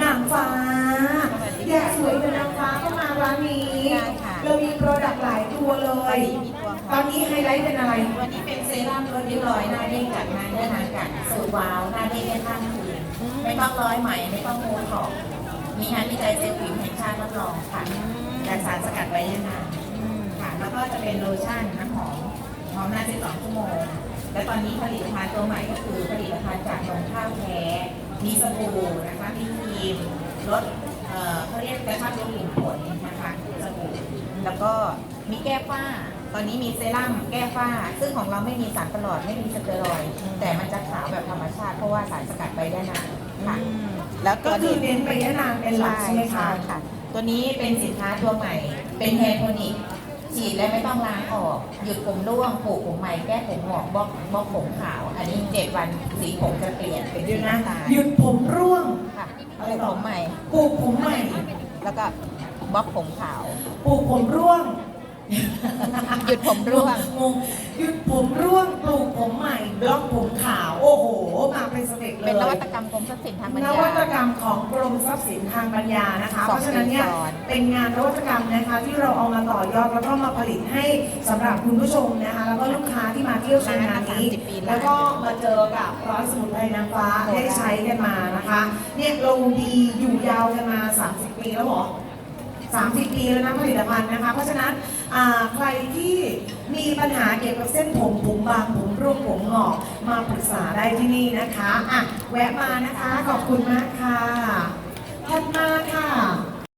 นางฟ้า อยากสวยเป็นนางฟ้าก็มาร้านนี้ ได้ค่ะเรามีโปรดักต์หลายตัวเลย มีตัว ตอนนี้ไฮไลท์เป็นอะไร วันนี้เป็นเซรั่มลดริ้วรอยหน้าเด้งจากงานเนื้อนานกัดสูตรวาวหน้าเด้งได้ข้ามคืนไม่ต้องร้อยไหมไม่ต้องโมขอบมีงานวิจัยเซลล์ผิวแห่งชาติรับรองค่ะจากสารสกัดไว้ได้นานค่ะแล้วก็จะเป็นโลชั่นน้ำหอมหอมหน้า12ชั่วโมง และตอนนี้ผลิตภัณฑ์ตัวใหม่ก็คือผลิตภัณฑ์จากนมข้าวแท้ มีสบู่นะคะ มีครีมลดเอ่อเขาเรียกกระชับรูขุมขนนะคะสบู่แล้วก็มีแก้ฝ้า ตอนนี้มีเซรั่มแก้ฝ้า ซึ่งของเราไม่มีสารประหลอดไม่มีสเตียรอยด์แต่มันจะขาวแบบธรรมชาติเพราะว่าสารสกัดไปได้นานค่ะแล้วก็ตัวคือนี้เน้นไปยะนางเป็นหลักใช่ไหมคะค่ะตัวนี้เป็นสินค้าตัวใหม่ เป็นแฮร์โทนิก ฉีดแล้วไม่ต้องล้างออก หยุดผมร่วงปลูกผมใหม่แก้ผมหงอกบล็อกบล็อกผมขาว อันนี้เจ็ดวันสีผมจะเปลี่ยนเป็นเดี๋ยวหนะน้าตาหยุดผมร่วงค่ะอะไรเป็นต่อผมใหม่ ปลูกผมใหม่แล้วก็บล็อกผมขาว ปลูกผมร่วงหยุดผมร่วง งงหยุดผมร่วงปลูกผมใหม่บล็อกผมขาว โอ้โห มาเป็นสเต็ปเลยเป็นนวัตกรรมกรมทรัพย์สินทางปัญนญาวัตกรรมของกรมทรัพย์สินทางปัญญานะคะสเพองราะฉะนั้นเนี่ยปีก่อนเป็นงานนวัตกรรมนะคะ ที่เราเอามาต่อยอดแล้วก็มาผลิตให้สำหรับคุณผู้ชมนะคะ แล้วก็ลูกค้าที่มาเที่ยวชมงานนี้30ปีแล้วแล้วก็มาเจอกับร้อยสมุนไพรนางฟ้าได้ใช้กันมานะคะเนี่ยเราดีอยู่ยาวกันมา 30 ปีแล้วเหรอ30 ปีแล้วนะผลิตภัณฑ์นะคะ เพราะฉะนั้นอ่าใครที่มีปัญหาเกี่ยวกับเส้นผมผมบางผมร่วงผมงอก มาปรึกษาได้ที่นี่นะคะอะแวะมานะคะ ขอบคุณมากค่ะถัดมาค่ะ